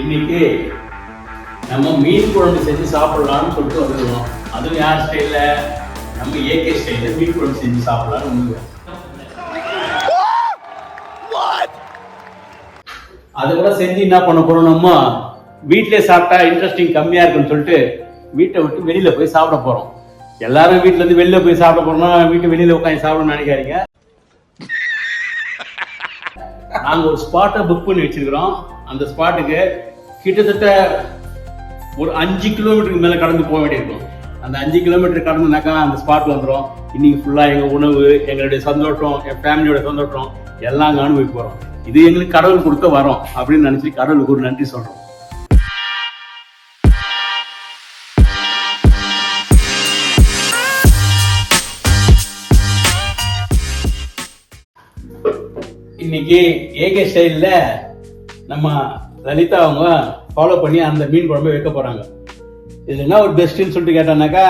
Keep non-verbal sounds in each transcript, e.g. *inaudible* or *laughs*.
இன்னைக்கு நம்ம மீன் குழம்பு செஞ்சு சாப்பிடலாம்னு சொல்லிட்டு வந்துருவோம் அதுவும் யார் ஸ்டைல நம்ம ஏகே ஸ்டைல மீன் குழம்பு செஞ்சு சாப்பிடலாம்னு வந்துருக்கோம். அதை கூட செஞ்சு என்ன பண்ண போறோம் நம்ம? வீட்டிலே சாப்பிட்டா இன்ட்ரெஸ்டிங் கம்மியா இருக்குன்னு சொல்லிட்டு வீட்டை விட்டு வெளியில போய் சாப்பிட போறோம். எல்லாரும் வீட்டுல இருந்து வெளியில போய் சாப்பிட போறோம்னா வீட்டு வெளியில உட்காந்து சாப்பிடணும்னு நினைக்காதீங்க. நாங்கள் ஒரு ஸ்பாட்டை புக் பண்ணி வச்சிருக்கிறோம். அந்த ஸ்பாட்டுக்கு கிட்டத்தட்ட ஒரு அஞ்சு கிலோமீட்டருக்கு மேலே கடந்து போக வேண்டியிருக்கும். அந்த அஞ்சு கிலோமீட்டர் கடந்துனாக்கா அந்த ஸ்பாட் வந்துடும் இன்னைக்கு ஃபுல்லாக எங்கள் உணவு எங்களுடைய சந்தோஷம் என் ஃபேமிலியோட சந்தோஷம் எல்லாம் அங்க அனுபவிக்க இது எங்களுக்கு கடவுள் கொடுத்த வரோம் அப்படின்னு நினச்சி கடவுளுக்கு ஒரு நன்றி சொல்கிறோம் இன்னைக்கு ஏகே ஸ்டைலில் நம்ம லலிதா அவங்க ஃபாலோ பண்ணி அந்த மீன் குழம்பு வைக்க போகிறாங்க இது என்ன ஒரு பெஸ்ட்டுன்னு சொல்லிட்டு கேட்டானாக்கா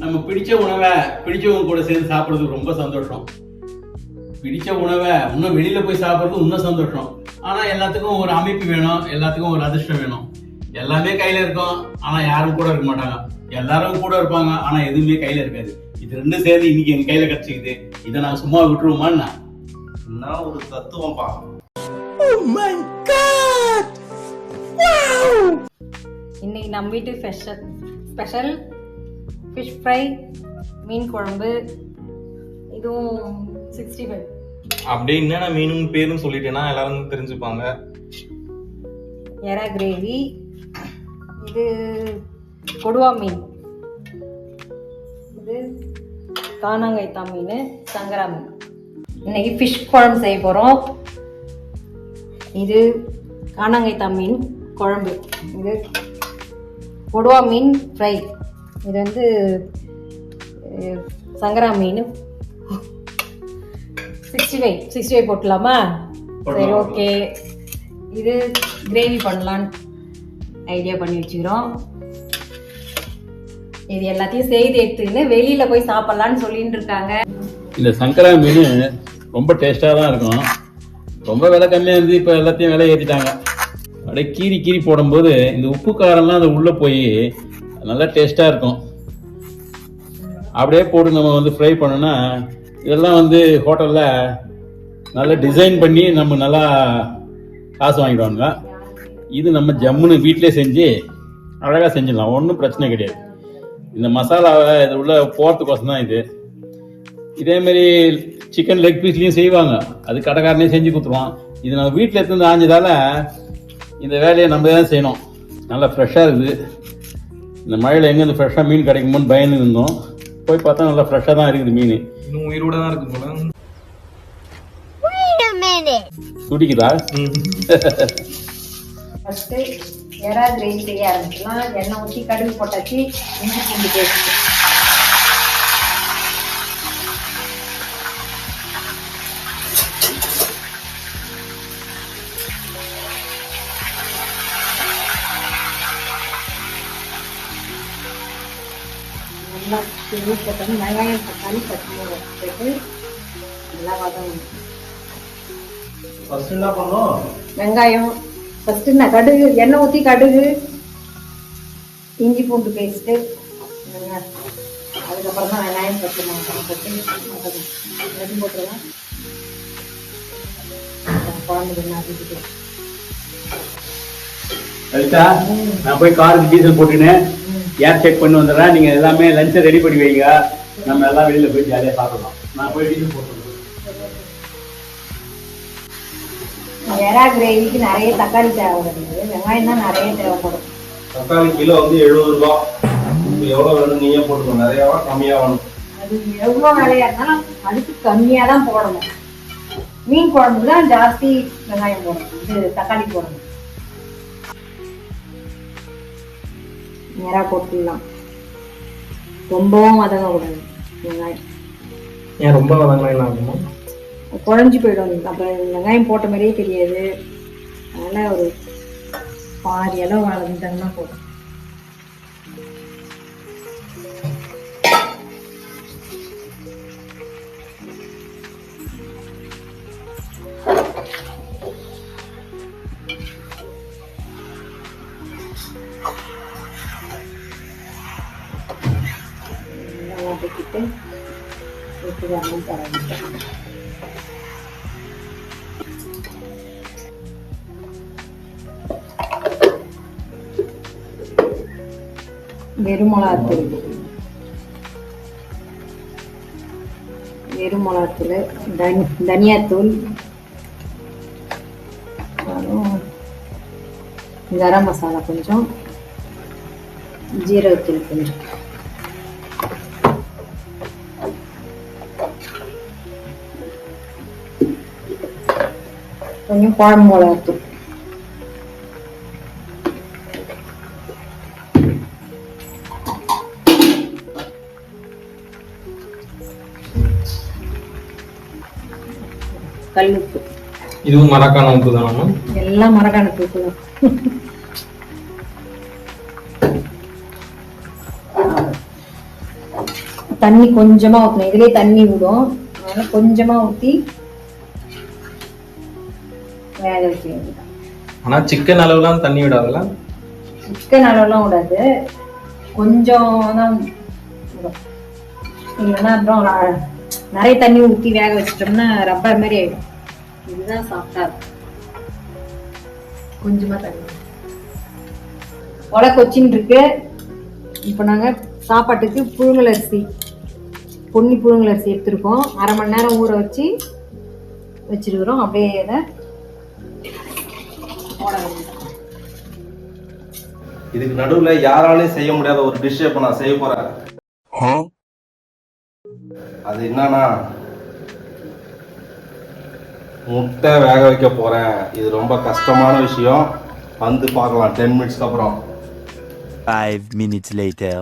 நம்ம பிடிச்ச உணவை பிடிச்சவங்க கூட சேர்ந்து சாப்பிட்றதுக்கு ரொம்ப சந்தோஷம். பிடிச்ச உணவை இன்னும் வெளியில் போய் சாப்பிட்றதுக்கு இன்னும் சந்தோஷம். ஆனால் எல்லாத்துக்கும் ஒரு அமைப்பு வேணும் எல்லாத்துக்கும் ஒரு அதிர்ஷ்டம் வேணும். எல்லாமே கையில் இருக்கும் ஆனால் யாரும் கூட இருக்க மாட்டாங்க. எல்லாரும் கூட இருப்பாங்க ஆனால் எதுவுமே கையில் இருக்காது. இது ரெண்டும் சேர்ந்து இன்னைக்கு என் கையில் கிடச்சிக்குது. இதை நான் சும்மா விட்டுருவோமான்னு என்ன ஒரு தத்துவம்பா. இன்னைக்கு நம்ம வீட்டு ஸ்பெஷல் ஸ்பெஷல் ஃபிஷ் ஃப்ரை மீன் குழம்பு. இதுவும் சிக்ஸ்டி ஃபைவ் அப்படியே என்னென்ன மீனும் பேரும் சொல்லிட்டேன்னா எல்லாரும் தெரிஞ்சுப்பாங்க. எறா கிரேவி இது கொடுவா மீன். இது காணாங்கைத்தா மீன் சங்கரா மீன். இன்னைக்கு ஃபிஷ் குழம்பு செய்ய போகிறோம் இது காணாங்கைத்தா மீன் குழம்பு. இது கொடுவா மீன் ஃப்ரை இது வந்து சங்கரா மீன். சிக்ஸ்டி ஃபைவ் சிக்ஸ்டி ஃபைவ் போட்டலாமா சரி. ஓகே இது கிரேவி பண்ணலான்னு ஐடியா பண்ணி வச்சுக்கிறோம். இது எல்லாத்தையும் செய்து எடுத்துக்கின்னு வெளியில போய் சாப்பிடலான்னு சொல்லிட்டு இருக்காங்க. இந்த சங்கரா மீன் ரொம்ப டேஸ்டாக தான் இருக்கும். ரொம்ப விலை கம்மியாக இருந்து இப்போ எல்லாத்தையும் விலை ஏற்றிட்டாங்க அப்படியே கீறி கீறி போடும்போது இந்த உப்பு காரம்லாம் அது உள்ளே போய் நல்லா டேஸ்ட்டாக இருக்கும். அப்படியே போட்டு நம்ம வந்து ஃப்ரை பண்ணோன்னா இதெல்லாம் வந்து ஹோட்டலில் நல்லா டிசைன் பண்ணி நம்ம நல்லா காசு வாங்கிடுவாங்க இது நம்ம ஜம்முன்னு வீட்டிலே செஞ்சு அழகாக செஞ்சிடலாம். ஒன்றும் பிரச்சனை கிடையாது. இந்த மசாலாவை இது உள்ள போகிறதுக்கோசம் தான் இது. இதே மாதிரி சிக்கன் லெக் பீஸ்லையும் செய்வாங்க. அது கடைக்காரனே செஞ்சு கொடுத்துருவான். இது நம்ம வீட்டில் எடுத்து ஆஞ்சதால இந்த வேலையை நம்ம தான் செய்யணும். நல்லா ஃப்ரெஷ்ஷாக இருக்குது. இந்த மழையில் எங்கேருந்து ஃப்ரெஷ்ஷாக மீன் கிடைக்குமோன்னு பயந்து இருந்தோம். போய் பார்த்தா நல்லா ஃப்ரெஷ்ஷாக தான் இருக்குது மீன். இன்னும் உயிரோட தான் இருக்கு போல. துடிக்குதா? ஃபர்ஸ்ட் எறா கிரேவி செய்ய ஆரம்பிக்கலாம். எண்ணெய் ஊற்றி கடுகு போட்டாச்சு. இஞ்சி பூண்டு பேஸ்ட் நல்லா திரும்பி போட்டோம் வெங்காயம் தக்காளி பச்சை போட்டு நல்லா வதங்கணும் ஃபர்ஸ்ட் என்ன பண்ணோம் வெங்காயம் ஃபர்ஸ்ட் நான் கடுகு எண்ணெய் ஊற்றி கடுகு இஞ்சி பூண்டு பேஸ்ட்டு அதுக்கப்புறம் தான் வெங்காயம் பச்சை மிளகாய் போட்டு ரெண்டு போட்டுருவேன் குழம்பு என்ன நான் போய் காருக்கு டீசல் போட்டுனேன் ஏர் செக் பண்ணி வந்துடுறேன். நீங்கள் எல்லாமே லஞ்சை ரெடி பண்ணி வைங்க. நம்ம எல்லாம் வெளியில் போய் ஜாலியாக சாப்பிடலாம். நான் போய் டீசல் போட்டு எறா கிரேவிக்கு நிறைய தக்காளி தேவைப்படுது. வெங்காயம் தான் நிறைய தேவைப்படும். தக்காளி கிலோ வந்து எழுபது ரூபா. எவ்வளவு வேணும் நீயே போட்டுக்கோ. நிறையாவா கம்மியா வேணும். அது எவ்வளோ நிறையா இருந்தாலும் அதுக்கு கம்மியாக தான் போடணும். மீன் குழம்புக்கு தான் ஜாஸ்தி வெங்காயம் போடணும். இது தக்காளி போடணும் நேராக போட்டுடலாம். ரொம்பவும் வதங்கக்கூடாது வெங்காயம். ஏன் ரொம்ப என்ன ஆகுமா? குழஞ்சி போயிடும். அப்புறம் வெங்காயம் போட்ட மாதிரியே தெரியாது. அதனால ஒரு பாதி அளவு வளர்ந்துட்டாங்கன்னா போதும். வெறுமிளகாத்தூள் வெறுமிளகாத்தூள் தனி தனியாத்தூள் அப்புறம் கரம் மசாலா கொஞ்சம் ஜீரகத்தூள் கொஞ்சம். கொஞ்சம் குழம்பு மிளகாத்தூள் கல்லுப்பு. இதுவும் மரக்கான உப்பு தானா எல்லாம் மரக்கான தூக்கு தான். தண்ணி கொஞ்சமா ஊற்றணும் இதுலயே தண்ணி விடும் அதனால கொஞ்சமா ஊத்தி வேக வைக்க வேண்டியது ஆனா சிக்கன் அளவுலாம் தண்ணி விடாதுல்ல? சிக்கன் அளவுலாம் விடாது. கொஞ்சம் தான் விடும். இல்லைன்னா அப்புறம் நிறைய தண்ணி ஊற்றி வேக வச்சிட்டோம்னா ரப்பர் மாதிரி ஆயிடும். இதுதான் சாஃப்டா இருக்கும் கொஞ்சமா தண்ணி. உலை கொச்சின்னு இருக்கு இப்போ நாங்க சாப்பாட்டுக்கு புழுங்கல் அரிசி பொன்னி புழுங்கல் அரிசி எடுத்திருக்கோம். அரை மணி நேரம் ஊற வச்சு வச்சிருக்கிறோம். அப்படியே இதை போட இதுக்கு நடுவுல யாராலையும் செய்ய முடியாத ஒரு டிஷ் இப்ப நான் செய்ய போறேன். அது என்னன்னா முட்டை வேக வைக்க போறேன். இது ரொம்ப கஷ்டமான விஷயம். வந்து பார்க்கலாம். டென் மினிட்ஸ்க்கு அப்புறம். Five minutes later.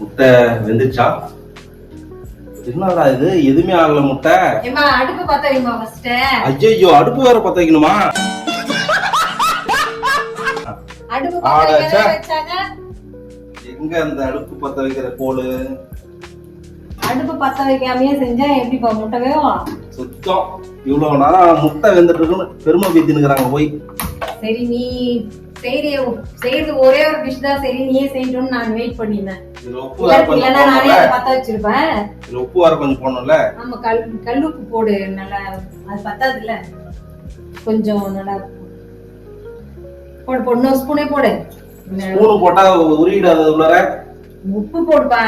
முட்டை வெந்துச்சா என்னடா இது? எதுவுமே ஆகல முட்டை. அடுப்பு பத்த வைமா ஃபர்ஸ்ட் ஐயோ அடுப்பு வேற பத்த வைக்கணுமா அடுப்பு பத்த வச்சாங்க? எங்க அந்த அடுப்பு பத்த வைக்கிற கோலு? அடுப்பு பத்த வைக்காமயே செஞ்சா எப்படிப்பா முட்டை வேகும் சுத்தம். இவ்வளவு நேரம் முட்டை வெந்துட்டு இருக்குன்னு பெருமை பீத்தினுக்குறாங்க போய். சரி நீ செய்யற செய்யறது ஒரே ஒரு டிஷ் தான் சரி நீயே செய்யணும்னு நான் வெயிட் பண்ணிருந்தேன். உப்பு வேற கொஞ்சம் போடணும்ல ஆமா கல் கல்லுப்பு போடு நல்லா அது பத்தாதுல்ல. கொஞ்சம் நல்லா போடு போடு இன்னொரு ஸ்பூனே போடு. ஸ்பூனு போட்டா உருகிடாது உள்ளார. உப்பு போடுப்பா.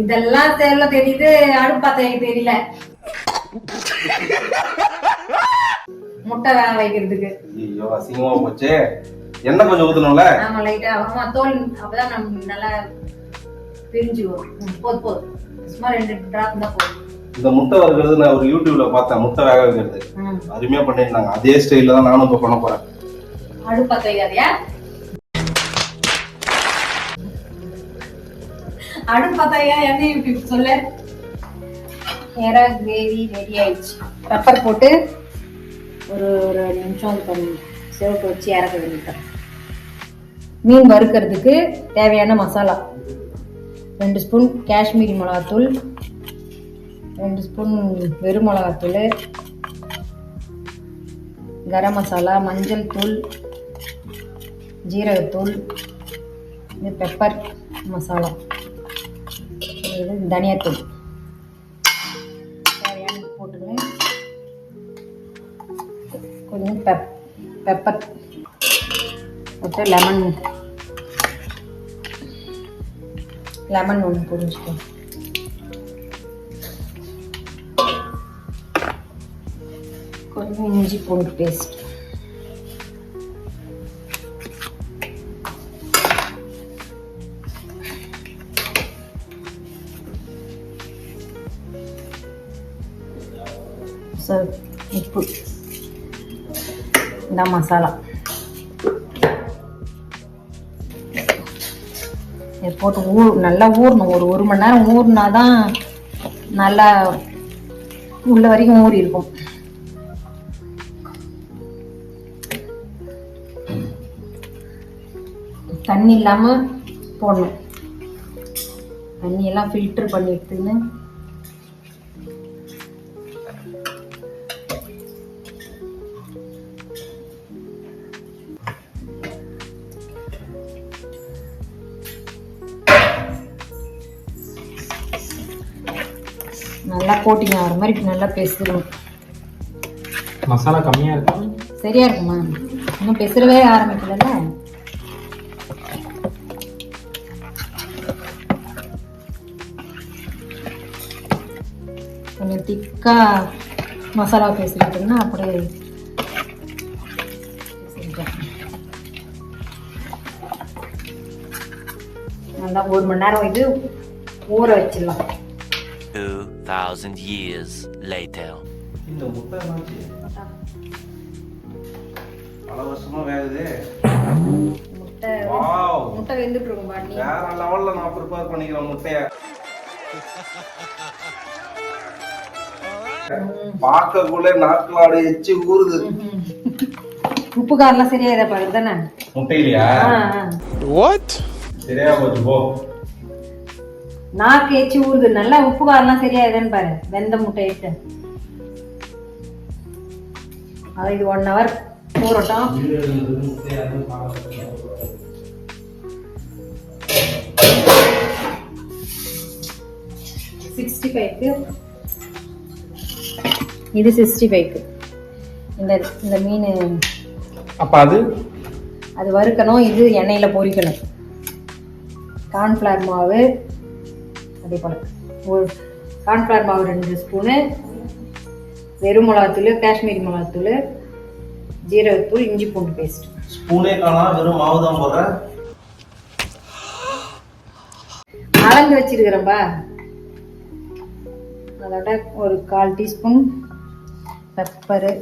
இதெல்லாம் தெரியல தெரியுது. அடுப்பு வைக்க தெரியல. முட்டை வேக வைக்கிறதுக்கு. ஐயோ அசிங்கமா போச்சு. எண்ணெய் கொஞ்சம் ஊத்தணும்ல ஆமா லைட்டா ஆமா தோல் அப்பதான் நம்ம நல்லா பிரிஞ்சு வரும். போதும் சும்மா ரெண்டு டிராப் தான் போதும். இந்த முட்டை வறுக்கிறது நான் ஒரு யூடியூப்ல பார்த்தேன் முட்டை வேக வைக்கிறது. அருமையா பண்ணிருந்தாங்க அதே ஸ்டைல்ல தான் நானும் இப்ப பண்ண போறேன். அடுப்பு வைக்காதயா? அடுப்பு வைக்காத என்ன யூடியூப் சொல்லு. நேராக கிரேவி ரெடி ஆயிடுச்சு. பெப்பர் போட்டு ஒரு ஒரு நிமிஷம் அது பண்ணி சிவப்பு வச்சு இறக்க வேண்டிட்டேன் மீன் வறுக்கிறதுக்கு தேவையான மசாலா. ரெண்டு ஸ்பூன் காஷ்மீரி மிளகாத்தூள் ரெண்டு ஸ்பூன் வெறும் மிளகாத்தூள் கரம் மசாலா மஞ்சள் தூள் ஜீரகத்தூள் இது பெப்பர் மசாலா. இது தனியாத்தூள். கொஞ்சம் பெப் பெப்பர் போட்டு லெமன் லெமன் ஒன்று புரிஞ்சுக்கோ கொஞ்சம் இஞ்சி பூண்டு பேஸ்ட் இந்த மசாலா. இதை போட்டு ஊர் நல்லா ஊறணும். ஒரு ஒரு மணி நேரம் ஊறினா தான் நல்லா உள்ள வரைக்கும் ஊறி இருக்கும். தண்ணி இல்லாம போடணும். தண்ணி எல்லாம் ஃபில்டர் பண்ணி எடுத்துன்னு கோட்டிங் ஆகிற மாதிரி நல்லா பெசரணும் மசாலா கம்மியா இருக்கா? சரியா இருக்குமா? இன்னும் பெசரவே ஆரம்பிக்கலல்ல? கொஞ்சம் திக்கா மசாலா பேசிக்கிட்டோம்னா அப்படியே. நல்லா ஒரு மணி நேரம் இது ஊற வச்சிடலாம். 2,000 years later. இந்த முட்டை என்னாச்சு பல வருஷமா வேகுது. முட்டை வாவ். முட்டை வெந்துட்டு இருக்கும் பாட்டி வேற லெவல்ல நான் ப்ரிப்பேர் பண்ணிக்கிறேன் முட்டைய. பார்க்கக்குள்ள நாக்குலாடு எச்சு ஊறுது. உப்பு காரெல்லாம் சரியா இதை பாரு தானே முட்டையிலையா சரியா போச்சு போ. நாக்கு எச்சி ஊறுது. நல்லா உப்பு காரெல்லாம் சரியா இதுன்னு பாரு. வெந்த முட்டை இட்டு. அது இது ஒன் ஹவர் ஊறட்டும். சிக்ஸ்டி ஃபைவ்க்கு இது சிக்ஸ்டி ஃபைவ்க்கு இந்த இந்த மீன். அப்ப அது? அது வறுக்கணும். இது எண்ணெயில் பொரிக்கணும். கார்ன்ஃப்ளவர் மாவு. அதே போல் ஒரு கார்ன்ஃப்ளவர் மாவு ரெண்டு ஸ்பூனு வெறும் மிளகாத்தூள் காஷ்மீரி மிளகாத்தூள் ஜீரகத்தூள் இஞ்சி பூண்டு பேஸ்ட் ஸ்பூனே காணா வெறும் மாவு தான் போடுறேன் அளந்து வச்சிருக்கிறேன்பா. அதோட ஒரு கால் டீஸ்பூன் பெப்பரு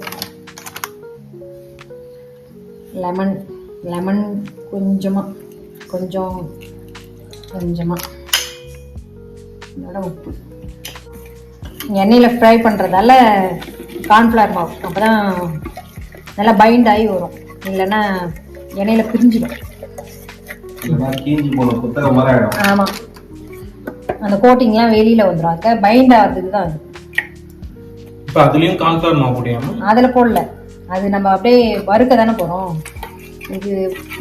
லெமன் லெமன் கொஞ்சமாக கொஞ்சம் கொஞ்சமாக அதோட உப்பு. எண்ணெயில் ஃப்ரை பண்ணுறதால கார்ன்ஃப்ளவர் மாவு. அப்போ தான் நல்லா பைண்ட் ஆகி வரும். இல்லைன்னா எண்ணெயில் பிரிஞ்சிடும். ஆமாம் அந்த கோட்டிங்லாம் வெளியில் வந்துடும் அதுக்காக பைண்ட் ஆகிறதுக்கு தான் அது. இப்ப அதுலயும் கான்ஃபிளவர் மாவு போட்டியாமா அதில் போடல. அது நம்ம அப்படியே வறுக்க தானே போகிறோம் இது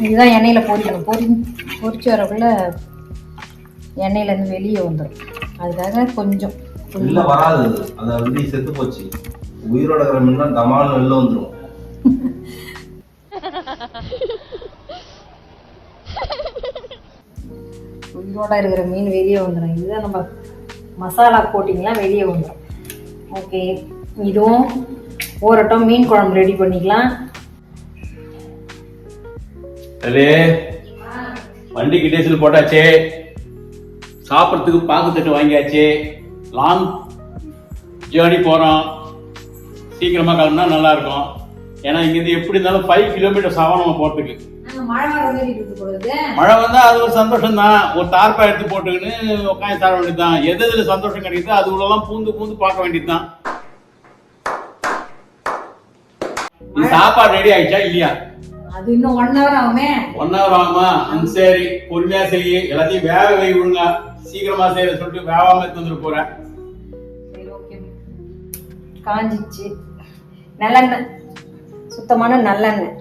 இதுதான் எண்ணெயில் பொரிக்கணும். பொரி பொரிச்சு வரக்குள்ள எண்ணெயிலேருந்து வெளியே வந்துடும் அதுக்காக கொஞ்சம் வெளில வராது. அது ஆல்ரெடி செத்து போச்சு. உயிரோட இருக்கிற மீன்னா தமால்னு வெளில வந்துடும் *laughs* உயிரோட இருக்கிற மீன் வெளியே வந்துடும் இதுதான் நம்ம மசாலா கோட்டிங்லாம் வெளியே வந்துடும் ஓகே இதுவும் ஊறட்டும் மீன் குழம்பு ரெடி பண்ணிக்கலாம். வண்டிக்கு டீசல் போட்டாச்சு? சாப்பிட்றதுக்கு பாக்கு தட்டு வாங்கியாச்சு. லாங் ஜேர்னி போகிறோம் சீக்கிரமாக கிளம்புனா நல்லா இருக்கும் ஏன்னா இங்கேருந்து எப்படி இருந்தாலும் ஃபைவ் கிலோமீட்டர்ஸ் ஆகும் நம்ம போகிறதுக்கு மழை வந்தா அது ஒரு சந்தோஷம் தான் ஒரு தார்ப்பா எடுத்து போட்டுக்கின்னு உட்காந்து சாப்பிட வேண்டியது தான் எது எதுல சந்தோஷம் கிடைக்குதோ அது உள்ளலாம் பூந்து பூந்து பார்க்க வேண்டியது தான் இது சாப்பாடு ரெடி ஆயிடுச்சா? இல்லையா? அது இன்னும் ஒன் ஹவர் ஆகுமே. ஒன் ஹவர் ஆகுமா? சரி பொறுமையா செய்ய. எல்லாத்தையும் வேக வை விடுங்க சீக்கிரமா செய்யற சொல்லிட்டு வேகாம எடுத்து போறேன். சரி ஓகே காஞ்சிச்சு. நல்லெண்ணெய். சுத்தமான நல்லெண்ணெய்.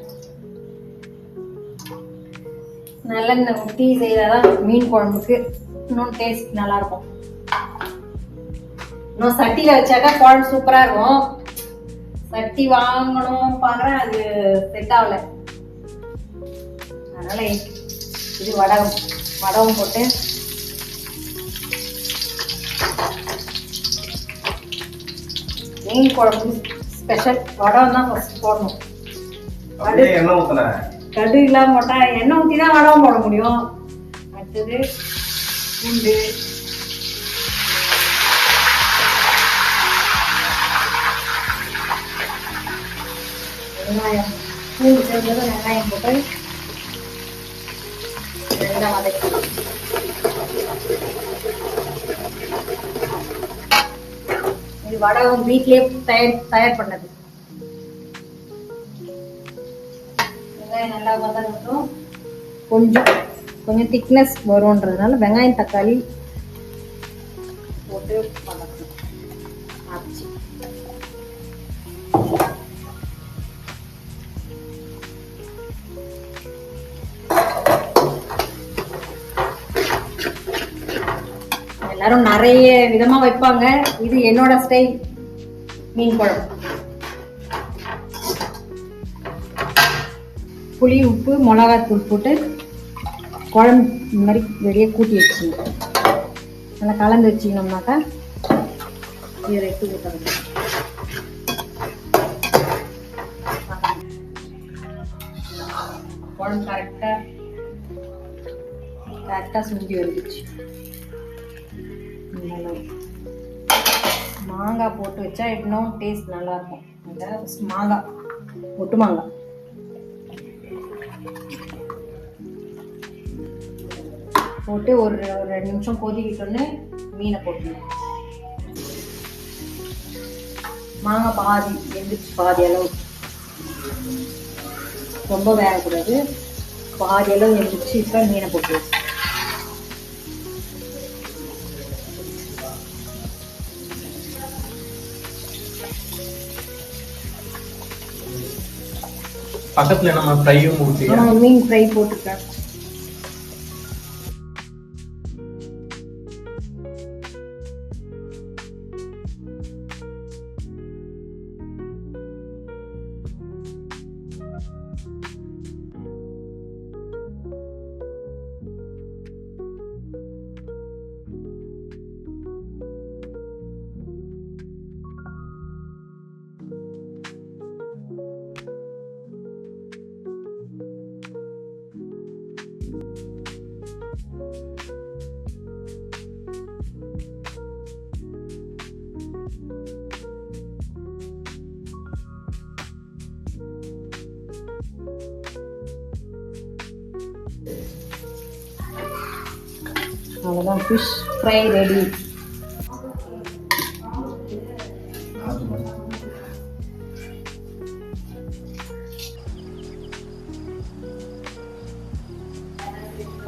நல்லெண்ணெய் ஊற்றி செய்தாதான் மீன் குழம்புக்கு இன்னும் டேஸ்ட் நல்லா இருக்கும் இன்னும் சட்டியில் வச்சாக்கா குழம்பு சூப்பராக இருக்கும். சட்டி வாங்கணும் பார்க்குறேன் அது செட் ஆகல. அதனால இது வடகம். வடகம் போட்டு மீன் குழம்பு ஸ்பெஷல் வடம் தான் போடணும். கடு இல்லாம போட்டா எண்ணெய் ஊற்றி தான் வடம் போட முடியும். அடுத்தது பூண்டு. வெங்காயம். பூண்டு சேர்ந்தது வெங்காயம் போட்டு நல்லா வதக்கி இது வடகம் வீட்லயே தயார் தயார் பண்ணது. வெங்காயம் நல்லா வதங்கட்டும். கொஞ்சம் கொஞ்சம் திக்னஸ் வரும்ன்றதுனால வெங்காயம் தக்காளி போட்டு எல்லாரும் நிறைய விதமா வைப்பாங்க. இது என்னோட ஸ்டைல் மீன் குழம்பு. புளி உப்பு மிளகாத்தூள் போட்டு குழம்பு இந்த மாதிரி வெளியே கூட்டி வச்சுக்கணும். நல்லா கலந்து வச்சுக்கணும்னாக்கா இதில் எடுத்து ஊற்றணும் குழம்பு கரெக்டாக கரெக்டாக சுண்டி வந்துச்சு அளவு. மாங்காய் போட்டு வச்சா இன்னும் டேஸ்ட் நல்லா இருக்கும் மாங்காய் ஒட்டு மாங்காய். போட்டு ஒரு ஒரு ரெண்டு நிமிஷம் கொதிக்கிட்டோன்னு மீனை போட்டுருவோம் மாங்காய் பாதி வெந்துச்சு பாதி அளவு. ரொம்ப வேகக்கூடாது. பாதி அளவு வெந்துச்சு இப்போ மீனை போட்டு பக்கத்துல நம்ம ஃப்ரையும் ஊற்றி மீன் ஃப்ரை போட்டுருக்கேன் அவ்வளோதான் ஃபிஷ் ஃப்ரை ரெடி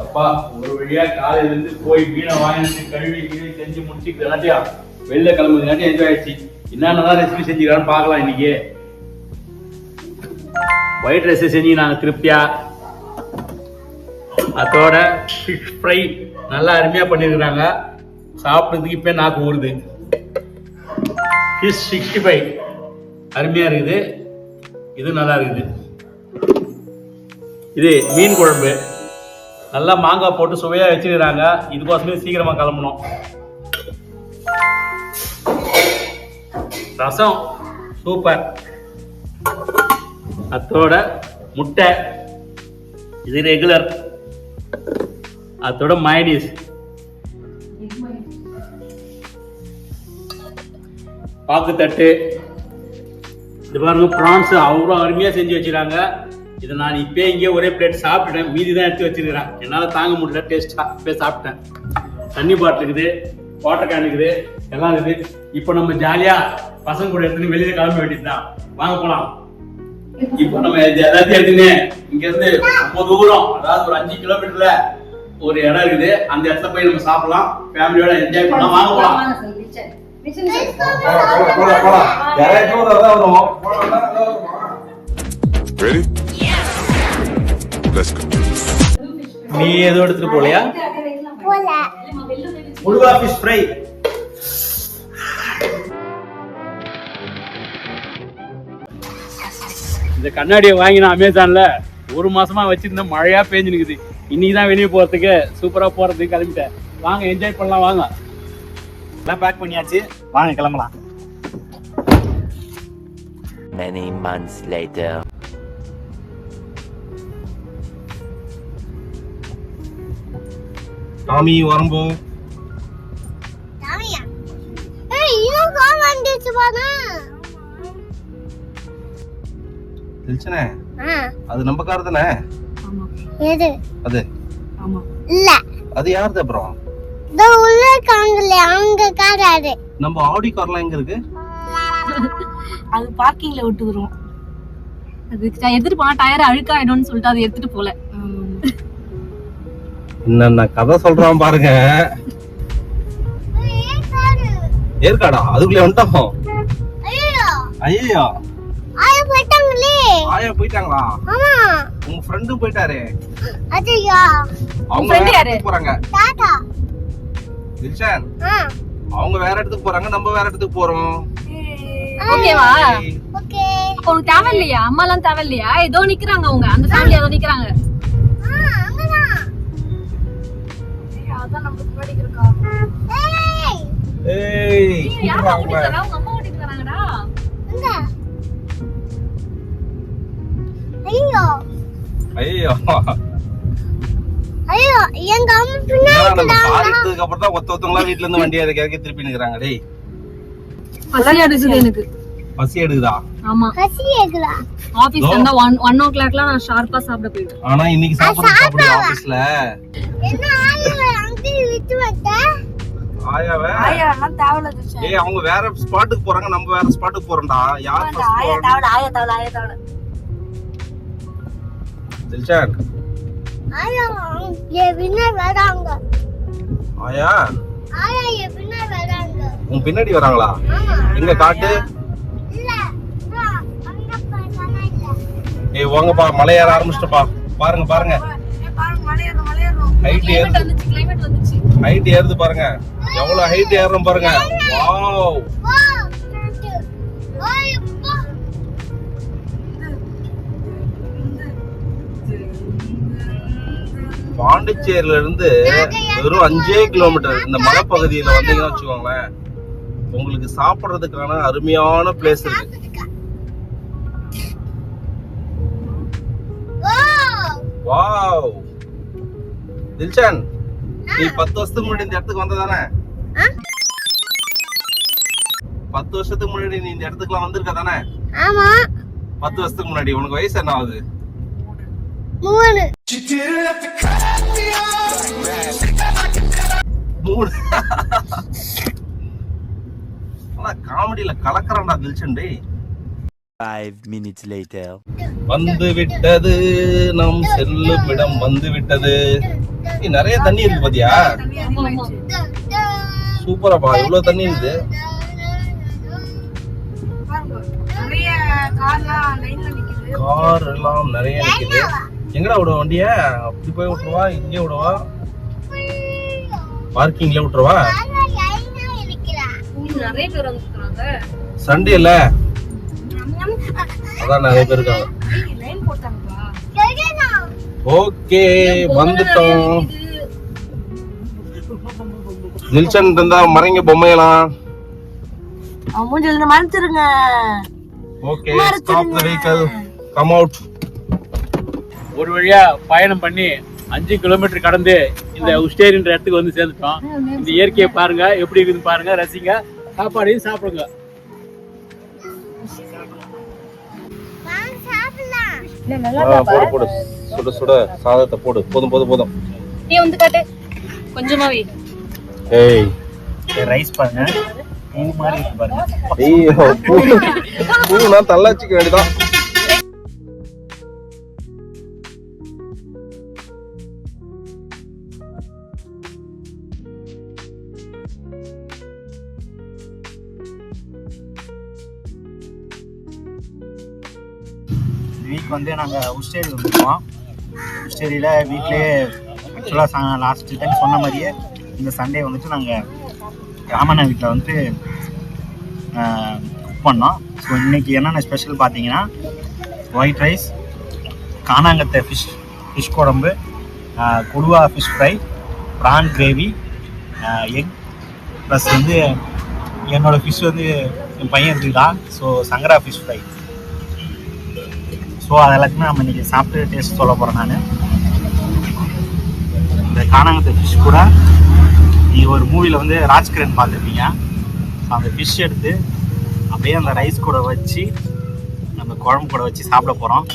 அப்பா ஒரு வழியா காலையில இருந்து போய் மீனை வாங்கிட்டு கழுவி கீழே செஞ்சு முடிச்சு கலாட்டியா வெளில கிளம்புறதுக்காட்டி என்ஜாய் ஆயிடுச்சு. என்னென்னதான் ரெசிபி செஞ்சுக்கிறான்னு பார்க்கலாம் இன்னைக்கு. ஒயிட் ரைஸ் செஞ்சு நாங்கள் திருப்தியா? அதோட ஃபிஷ் ஃப்ரை நல்லா அருமையாக பண்ணியிருக்கிறாங்க சாப்பிட்றதுக்கு இப்போ நாக்கு ஊறுது. ஃபிஷ் சிக்ஸ்டி ஃபைவ் அருமையாக இருக்குது. இது நல்லா இருக்குது. இது மீன் குழம்பு. நல்லா மாங்காய் போட்டு சுவையாக வச்சிருக்கிறாங்க. இதுக்கோசமே சீக்கிரமாக கிளம்பணும். ரசம் சூப்பர். அத்தோட முட்டை. இது ரெகுலர் அதோட மயனீஸ் பாக்கு தட்டு. இது பாருங்க ப்ரான்ஸ் அவ்வளோ அருமையாக செஞ்சு வச்சிருக்காங்க. இதை நான் இப்போ இங்கே ஒரே பிளேட் சாப்பிட்டேன் மீதி தான் எடுத்து வச்சிருக்கிறேன். என்னால் தாங்க முடியல டேஸ்ட்டாக இப்போ சாப்பிட்டேன். தண்ணி பாட்டில் இருக்குது வாட்டர் கேன் இருக்குது எல்லாம் இருக்குது. இப்போ நம்ம ஜாலியாக பசங்க கூட எடுத்துன்னு வெளியில கிளம்ப வேண்டியது தான் வாங்க போகலாம் இப்போ நம்ம எதாவது எல்லாத்தையும் எடுத்துன்னு இங்கேருந்து ரொம்ப தூரம் அதாவது ஒரு அஞ்சு கிலோமீட்டர்ல ஒரு இடம் இருக்குது. அந்த இடத்துல போய் நம்ம சாப்பிடலாம். ஃபேமிலியோட என்ஜாய் பண்ணலாம். வாங்க போலாம். நீ எதுவும் எடுத்துட்டு போலையா முழுவா ஃபிஷ் ஃப்ரை இந்த கண்ணாடியை வாங்கி நான் அமேசான்ல ஒரு மாசமா வச்சிருந்தேன் மழையா பேஞ்சுனுக்குது இன்னைக்கு தான் வெளியே போறதுக்கு சூப்பரா போறதுக்கு கிளம்பிட்டேன். வாங்க என்ஜாய் பண்ணலாம் வாங்க. எல்லாம் பேக் பண்ணியாச்சு. வாங்க கிளம்பலாம். Many months later. டாமி வரும்போ. தெரிச்சனே அது நம்ம கார் தானே எது? அது. ஆமா. இல்ல. அது யாருது அப்புறம்? இதோ உள்ள இருக்காங்களே அவங்க காராரு நம்ம ஆடி கார்லாம் எங்க இருக்கு? அது பார்க்கிங்ல விட்டு வருவோம். அது எடுத்துட்டு போனா டயர் அழுக்காயிடும்னு சொல்லிட்டு அதை எடுத்துட்டு போல. என்னென்ன கதை சொல்றான் பாருங்க. ஏற்காடா? அதுக்குள்ளே வந்துட்டோம். ஐயோ ஐயோ ஆய போயிட்டாங்களே. ஆயா போயிட்டாங்களா? ஆமா. உங்க ஃப்ரெண்டும் போயிட்டாரு. அதையா அவங்க வேற யாரு? இடத்துக்கு போறாங்க. தாத்தா. தில்ஷான் அவங்க வேற இடத்துக்கு போறாங்க நம்ம வேற இடத்துக்கு போறோம். ஓகேவா ஓகே. அப்ப உனக்கு தேவை இல்லையா? அம்மா எல்லாம் தேவை இல்லையா? ஏதோ நிக்கிறாங்க அவங்க அந்த ஃபேமிலி ஏதோ நிக்கிறாங்க. ஏய் யாரா அம்மா இங்க ஐயோ. ஐயோ ஐயோ எங்க அம்மா பின்னாடி அப்புறம் தான் ஒத்த ஒத்தவங்களா வீட்ல இருந்து வண்டி இறக்கி இறக்கி திருப்பி நிக்கிறாங்க. டேய். பசி அடிச்சுது எனக்கு. பசி எடுக்குதா? ஆமா. பசி இருந்தா ஒன் ஒன் ஓ கிளாக்லாம் நான் ஷார்ப்பா சாப்பிட போயிடுவேன். ஆனா இன்னைக்கு சாப்பிட சாப்பிடுற ஆபீஸ்ல என்ன ஆளு? அங்க விட்டு வந்த? ஆயாவே? எல்லாம் தேவையில்ல திருச்சா ஏய் அவங்க வேற ஸ்பாட்டுக்கு போறாங்க நம்ம வேற ஸ்பாட்டுக்கு போறோம்டா. யார் ஆயா? தேவையில்ல ஆயா தேவையில்ல ஆயா தேவையில்ல. தில்ஷான் ஆயா என் பின்னாடி வராங்க. ஆயா? ஆயா என் பின்னாடி வராங்க. உன் பின்னாடி வராங்களா? ஆமா எங்க காட்டு? ஏய் வாங்கப்பா மலை ஏற ஆரம்பிச்சிட்டப்பா. பாருங்க பாருங்க. ஹைட் ஏறுது வந்துச்சு கிளைமேட் வந்துச்சு. ஹைட் ஏறுது பாருங்க. எவ்வளவு ஹைட் ஏறுறோம் பாருங்க. வாவ் பாண்டிச்சேரியில இருந்து வெறும் அஞ்சே கிலோமீட்டர். இந்த மலைப்பகுதியில வந்தீங்கன்னா வச்சுக்கோங்களேன் உங்களுக்கு சாப்பிடுறதுக்கான அருமையான பிளேஸ் இருக்கு. வாவ் தில்ஷான் நீ பத்து வருஷத்துக்கு முன்னாடி இந்த இடத்துக்கு வந்ததானே? பத்து வருஷத்துக்கு முன்னாடி நீ இந்த இடத்துக்குலாம் வந்திருக்க தானே? பத்து வருஷத்துக்கு முன்னாடி. உனக்கு வயசு என்ன ஆகுது? மூணு. மூணு. காமெடியில கலக்கறடா தில்ஷன் டேய். Five minutes later. வந்து விட்டது நம் செல்லும் இடம் வந்து விட்டது. ஏய், நிறைய தண்ணி இருக்கு பாத்தியா? சூப்பராப்பா இவ்வளவு தண்ணி இருக்குது. நிறைய கார்லாம் லைன்ல நிக்குது. கார் எல்லாம் நிறைய நிக்குது. எங்கடா விடுவா வண்டிய? அப்படி போய் விட்டுருவா இங்கே விடுவா. பார்க்கிங்ல விட்டுருவா? நிறைய பேர் வந்துருக்காங்க. சண்டேல அதான் நிறைய பேர் இருக்காங்க. ஓகே வந்துட்டோம். நில்சன் இருந்தா மறைங்க பொம்மையெல்லாம். அவன் மூஞ்சில மறைச்சிருங்க. Okay stop the vehicle come out ஒரு வழியா பயணம் பண்ணி அஞ்சு கிலோமீட்டர் கடந்து இந்த உஸ்டேரின்ற இடத்துக்கு வந்து சேர்ந்துட்டோம். இந்த இயற்கையை பாருங்க எப்படி இருக்குதுன்னு பாருங்க ரசிங்க. சாப்பாடையும் சாப்பிடுங்க. போடு போடு. சுட சுட சாதத்தை போடு. போதும் போதும் போதும். நீ வந்து காட்டு. கொஞ்சமா வை. ஏய். ரைஸ் பாருங்க. பூ மாதிரி இருக்கு பாருங்க. ஐயோ பூ பூனா தள்ளாச்சிக்க வேண்டியதான் வந்து நாங்கள் உஸ்டேரி வந்துருக்கோம் உஸ்டேரியில் வீட்லேயே ஆக்சுவலாக சா லாஸ்ட் டைம் சொன்ன மாதிரியே இந்த சண்டே வந்துட்டு நாங்கள் ராமண்ணா வீட்டில் வந்துட்டு குக் பண்ணோம். ஸோ இன்றைக்கி என்னென்ன ஸ்பெஷல் பார்த்தீங்கன்னா ஒயிட் ரைஸ் காணாங்கத்தை ஃபிஷ் ஃபிஷ் குழம்பு குடுவா கொடுவா fish fry prawn gravy egg plus வந்து என்னோடய ஃபிஷ் வந்து என் பையன் எடுத்துக்கிட்டான். ஸோ சங்கரா ஃபிஷ் ஃப்ரை ஸோ அது நம்ம இன்றைக்கி சாப்பிட்டு டேஸ்ட் சொல்ல போகிறேன் நான். இந்த காணாங்கத்தை ஃபிஷ் கூட நீங்கள் ஒரு மூவியில் வந்து ராஜ்கிரண் பார்த்துருப்பீங்க. அந்த ஃபிஷ் எடுத்து அப்படியே அந்த ரைஸ் கூட வச்சு நம்ம குழம்பு கூட வச்சு சாப்பிட போகிறோம்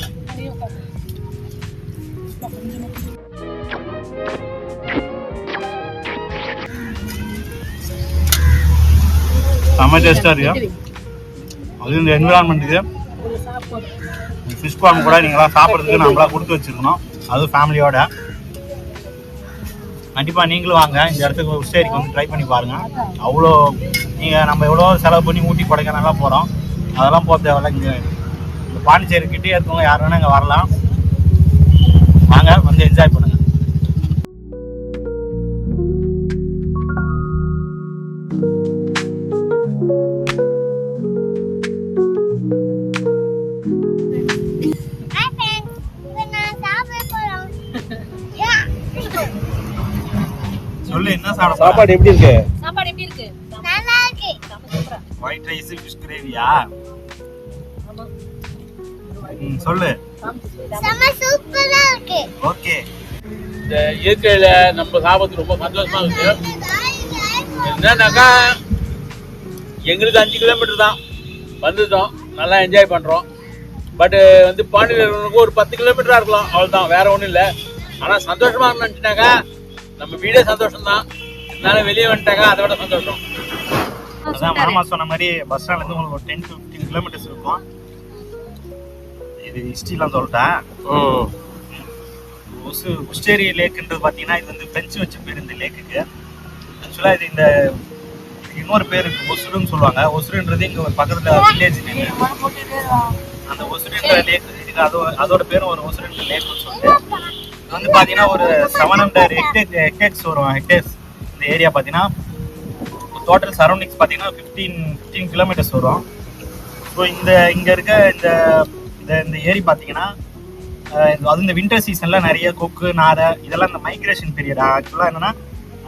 செம்ம டேஸ்ட்டாக இருக்கு. அது இந்த என்விரான்மெண்ட்டுக்கு ஃபிஷ் குழம்பு கூட நீங்களாம் சாப்பிட்றதுக்கு நம்மளா கொடுத்து வச்சுருக்கணும். அதுவும் ஃபேமிலியோட கண்டிப்பாக நீங்களும் வாங்க. இந்த இடத்துக்கு உஸ்டேரிக்கு வந்து ட்ரை பண்ணி பாருங்கள் அவ்வளோ நீங்கள் நம்ம எவ்வளோ செலவு பண்ணி ஊட்டி கொடைக்கானலாம் போகிறோம் அதெல்லாம் போக தேவையில்ல. இங்கே இந்த பாண்டிச்சேரி கிட்டே இருக்கவங்க யார் வேணால் இங்கே வரலாம். வாங்க வந்து என்ஜாய் பண்ணுங்கள் சாப்பிட எப்படி இருக்கு? சாப்பாடு எப்படி இருக்கு? நல்லா இருக்கு. ஒயிட் ரைஸ் ஃபிஷ் கிரேவியா சொல்லு. செம சூப்பரா இருக்கு. ஓகே. இந்த இயற்கையில நம்ம சாப்பிட்றது ரொம்ப சந்தோஷமா இருக்கு. என்னன்னாக்கா எங்களுக்கு அஞ்சு கிலோமீட்டர் தான். வந்துட்டோம். நல்லா என்ஜாய் பண்றோம். பட் வந்து பாண்டியர்களுக்கு ஒரு பத்து கிலோமீட்டரா இருக்கலாம். அவ்வளவுதான். வேற ஒண்ணும் இல்லை. ஆனா சந்தோஷமா நினைச்சிட்டாக்கா நம்ம வீடே சந்தோஷம் தான் இருந்தாலும் வெளியே வந்துட்டாக்கா அதை விட சந்தோஷம் அதான் மாமா சொன்ன மாதிரி பஸ் ஸ்டாண்ட்ல இருந்து உங்களுக்கு ஒரு டென் டு ஃபிஃப்டீன் கிலோமீட்டர்ஸ் இருக்கும். இது ஹிஸ்ட்ரிலாம் சொல்லிட்டேன் உசு உஸ்டேரி லேக்குன்றது பார்த்தீங்கன்னா இது வந்து பிரெஞ்சு வச்ச பேர் இந்த லேக்குக்கு ஆக்சுவலாக இது இந்த இன்னொரு பேர் இருக்கு ஒசுருன்னு சொல்லுவாங்க. ஒசுருன்றது இங்கே ஒரு பக்கத்தில் வில்லேஜ் அந்த ஒசுருன்ற லேக் இதுக்கு அதோ அதோட பேரும் ஒரு ஒசுருன்ற லேக்குன்னு சொல்லிட்டு. இது வந்து பார்த்தீங்கன்னா ஒரு செவன் ஹண்ட்ரட் ஹெக்டேர் ஹெக்டேர்ஸ் வரும் ஹெக்டேர்ஸ் இந்த ஏரியா பார்த்தீங்கன்னா டோட்டல் சரௌண்டிங்ஸ் பார்த்தீங்கன்னா ஃபிஃப்டீன் ஃபிஃப்டீன் கிலோமீட்டர்ஸ் வரும். ஸோ இந்த இங்கே இருக்க இந்த இந்த இந்த ஏரி பார்த்தீங்கன்னா அது இந்த வின்டர் சீசனில் நிறைய கொக்கு நாரை இதெல்லாம் இந்த மைக்ரேஷன் பீரியட் ஆக்சுவலாக என்னன்னா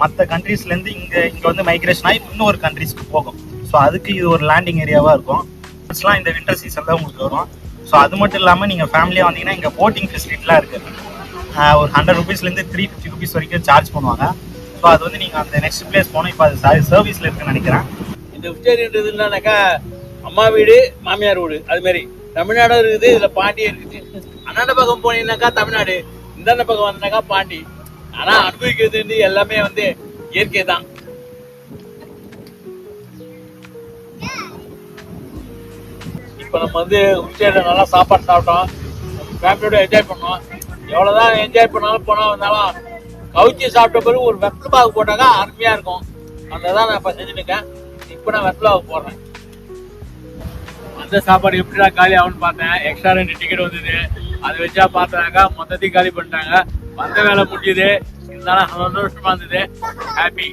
மற்ற கண்ட்ரீஸ்லேருந்து இங்கே இங்கே வந்து மைக்ரேஷன் ஆகி இன்னொரு கண்ட்ரீஸ்க்கு போகும். ஸோ அதுக்கு இது ஒரு லேண்டிங் ஏரியாவாக இருக்கும். இதெல்லாம் இந்த வின்டர் சீசனில் உங்களுக்கு வரும். ஸோ அது மட்டும் இல்லாமல் நீங்கள் ஃபேமிலியாக வந்தீங்கன்னா இங்கே போட்டிங் ஃபெசிலிட்டிலாம் இருக்குது ஒரு ஹண்ட்ரட் ருபீஸ்லேருந்து த்ரீ ஃபிஃப்டி ருபீஸ் வரைக்கும் சார்ஜ் பண்ணுவாங்க. இப்போ அது வந்து நீங்கள் அந்த நெக்ஸ்ட் பிளேஸ் போனோம். இப்போ அது சர்வீஸில் இருக்குன்னு நினைக்கிறேன். இந்த உச்சேரின்றது என்னன்னாக்கா அம்மா வீடு மாமியார் வீடு அதுமாரி தமிழ்நாடும் இருக்குது இதில் பாண்டியும் இருக்குது. அண்ணாண்ட பக்கம் போனீங்கன்னாக்கா தமிழ்நாடு. இந்தாண்ட பக்கம் வந்தாக்கா பாண்டி. ஆனால் அனுபவிக்கிறது வந்து எல்லாமே வந்து இயற்கை தான். இப்போ நம்ம வந்து உச்சேரியில் நல்லா சாப்பாடு சாப்பிட்டோம். ஃபேமிலியோட என்ஜாய் பண்ணோம். எவ்வளோதான் என்ஜாய் பண்ணாலும் போனால் வந்தாலும் கவுச்சி சாப்பிட்ட பிறகு ஒரு வெத்தலை பாகு போட்டாக்கா அருமையாக இருக்கும். அந்த தான் நான் இப்போ செஞ்சுருக்கேன் இப்போ நான் வெத்தலை பாகு போடுறேன். அந்த சாப்பாடு எப்படிடா காலி ஆகும்னு பார்த்தேன். எக்ஸ்ட்ரா ரெண்டு டிக்கெட் வந்தது. அதை வச்சா பார்த்தாக்கா மொத்தத்தையும் காலி பண்ணிட்டாங்க. வந்த வேலை முடிஞ்சுது. இருந்தாலும் சந்தோஷமா இருந்தது. ஹாப்பி